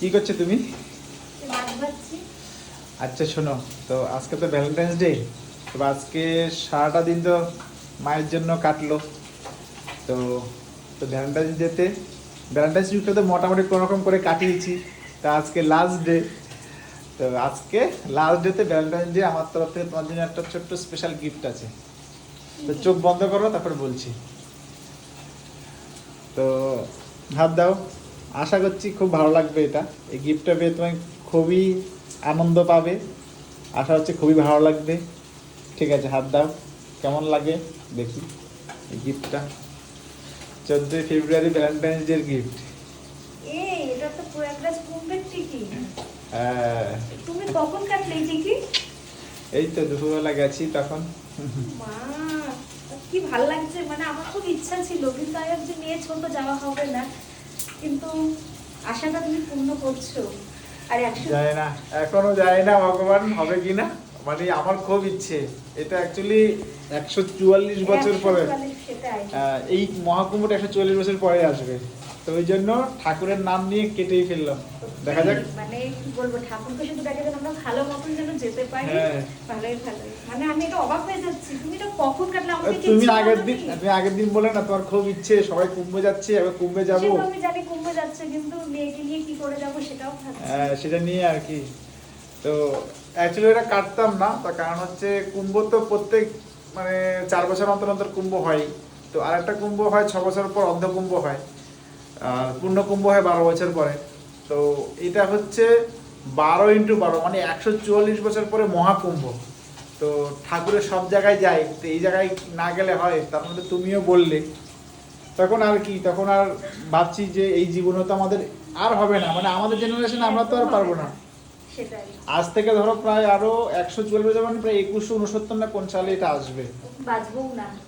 কি করছ তুমি? আচ্ছা শোনো তো আজকে তো ভ্যালেন্টাইন্স ডে তো আজকে সারাটা দিন তো মায়ের জন্য কাটলো। তো তো ভ্যালেন্টাইন্স ডেতে ভ্যালেন্টাইন্স উইকটা তো মোটামুটি কোনো রকম করে কাটিয়েছি। তো আজকে লাস্ট ডে তো আজকে লাস্ট ডেতে ভ্যালেন্টাইন্স ডে আমার তরফ থেকে তোমার জন্য একটা ছোট্ট স্পেশাল গিফট আছে। তো চোখ বন্ধ করো তারপর বলছি। তো ভাব দাও। আশা করছি খুব ভালো লাগবে এটা। এই গিফটটা পেয়ে তোমায় খুবই আনন্দ পাবে। আশা হচ্ছে খুবই ভালো লাগবে। ঠিক আছে হাত দাও। কেমন লাগে? দেখি। এই গিফটটা চোদ্দোই ফেব্রুয়ারি ভ্যালেন্টাইন্স ডের গিফট হ্যাঁ। তুমি কখন কাটলে এই এই তো দুপুরবেলা গেছি তখন। মা কি ভালো লাগছে। মানে আমার খুব ইচ্ছা ছিল কিন্তু আমি ভাবছি মেয়ে ছোট যাওয়া হবে না। কিন্তু আশাটা তুমি পূর্ণ করছ। আর যায় না। এখনও যায় না ভগবান হবে কি না? মানে আমার খুব ইচ্ছে। এটা অ্যাকচুয়ালি একশো চুয়াল্লিশ বছর পরে। এই মহাকুম্ভটা একশো চল্লিশ বছর পরে আসবে। তো ওই জন্য ঠাকুরের নাম নিয়ে কেটেই ফেললাম। দেখা যাক। মানে কি বলব ঠাকুরকে শুধু দেখা যেন আমরা ভালো মতন যেন যেতে পারি। হ্যাঁ। ভালোই মানে আমি এটা অবাক হয়ে যাচ্ছি। তুমি এটা কখন কাটলে? আমাকে তুমি আগের দিন তুমি? তুমি আগের দিন বলে না তোমার খুব ইচ্ছে সবাই কুম্ভে যাচ্ছে এবার কুম্ভে যাব। সেটা আমি জানি কুম্ভে যাচ্ছে কিন্তু মেয়েকে নিয়ে কি করে যাব সেটাও ভাবছি। আহ, সেটা নিয়ে আর কি। তো অ্যাকচুয়ালি এটা কাটতাম না তার কারণ হচ্ছে কুম্ভ তো প্রত্যেক মানে চার বছর অন্তর অন্তর কুম্ভ হয়। তো আরেকটা কুম্ভ হয় ছ বছর পর অর্ধ কুম্ভ হয়। আর পূর্ণ কুম্ভ হয় বারো বছর পরে। তো এটা হচ্ছে বারো ইন্টু বারো মানে একশো চুয়াল্লিশ বছর পরে মহাকুম্ভ। তো ঠাকুরের সব জায়গায় যাই তো এই জায়গায় না গেলে হয় তার মধ্যে তুমিও বললে। তখন আর কি তখন আর ভাবছি যে এই জীবনে তো আমাদের আর হবে না মানে আমাদের জেনারেশন আমরা তো আর পারব না। আজ থেকে ধরো প্রায় আরও একশো চুয়াল্লিশ মানে প্রায় একুশশো উনসত্তর না কোন সালে এটা আসবে।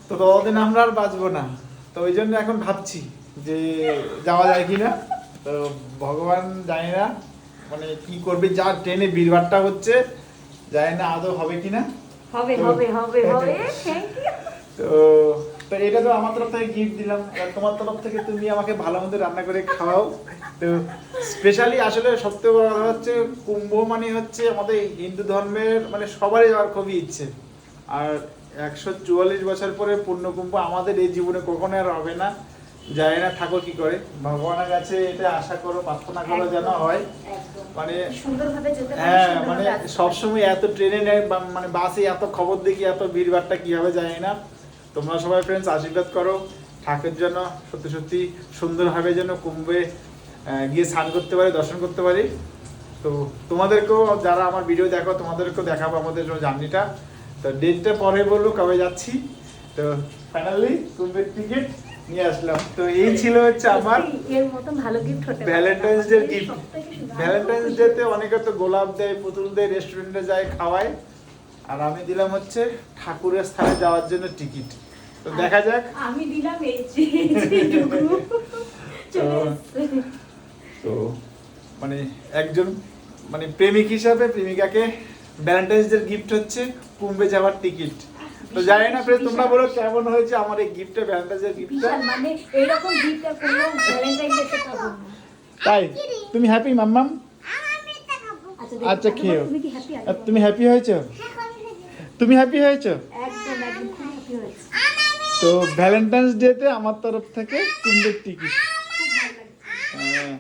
তো ততদিন আমরা আর বাঁচবো না। তো ওই জন্য এখন ভাবছি যে যাওয়া যায় কি না তো ভগবান জানি না মানে কি করবে যা ট্রেনে ভিড়ভাড়টা হচ্ছে জানি না আদৌ হবে কি না হবে হবে হবে হবে তো তো এটা তো আমার তরফ থেকে গিফট দিলাম। আর তোমার তরফ থেকে তুমি আমাকে ভালো মন্দ রান্না করে খাওয়াও। তো স্পেশালি আসলে সবথেকে বড় কথা হচ্ছে কুম্ভ মানে হচ্ছে আমাদের হিন্দু ধর্মের মানে সবারই যাওয়ার খুবই ইচ্ছে। আর একশো চুয়াল্লিশ বছর পরে পূর্ণ কুম্ভ আমাদের এই জীবনে কখনো আর হবে না। জানি না ঠাকুর কি করে। ভগবানের কাছে এটা আশা করো প্রার্থনা করো যেন হয়। মানে সুন্দরভাবে যেতে পারি হ্যাঁ মানে সবসময় এত ট্রেনে নেয় বা- মানে বাসে এত খবর দেখি এত ভিড়ভাড়টা কীভাবে জানি না। তোমরা সবাই ফ্রেন্ডস আশীর্বাদ করো। ঠাকুর যেন সত্যি সত্যি সুন্দরভাবে যেন কুম্ভে গিয়ে স্নান করতে পারি দর্শন করতে পারি। তো তোমাদেরকেও যারা আমার ভিডিও দেখো তোমাদেরকেও দেখাবো আমাদের জার্নিটা। তো ডেটটা পরে বলব কবে যাচ্ছি। তো ফাইনালি কুম্ভের টিকিট নিয়ে আসলাম। তো এই ছিল হচ্ছে আমার এর মতন ভালো গিফট হতে ভ্যালেন্টাইন্স ডে গিফট। ভ্যালেন্টাইন্স ডেতে অনেকে তো গোলাপ দেয় পুতুল দেয় রেস্টুরেন্টে যায় খাওয়ায়। আর আমি দিলাম হচ্ছে ঠাকুরের স্থানে যাওয়ার জন্য টিকিট তো দেখা যাক। আমি দিলাম এই তো- তো মানে একজন মানে প্রেমিক হিসাবে প্রেমিকাকে ভ্যালেন্টাইন্স ডে গিফট হচ্ছে কুম্ভে যাওয়ার টিকিট তো জানি না ফ্রেন্ড তোমরা বলো কেমন হয়েছে আমার এই গিফটটা ভ্যালেন্টাইন্স ডে গিফটটা মানে এইরকম গিফট কোনো ভ্যালেন্টাইন ডেতে পাবো তাই? তুমি হ্যাপি মাম্মাম? আচ্ছা আচ্ছা, খেও। তুমি হ্যাপি আর তুমি হ্যাপি হয়েছো? তুমি হ্যাপি হয়েছো? তো ভ্যালেন্টাইন্স ডেতে আমার তরফ থেকে কুম্ভের টিকিট হ্যাঁ।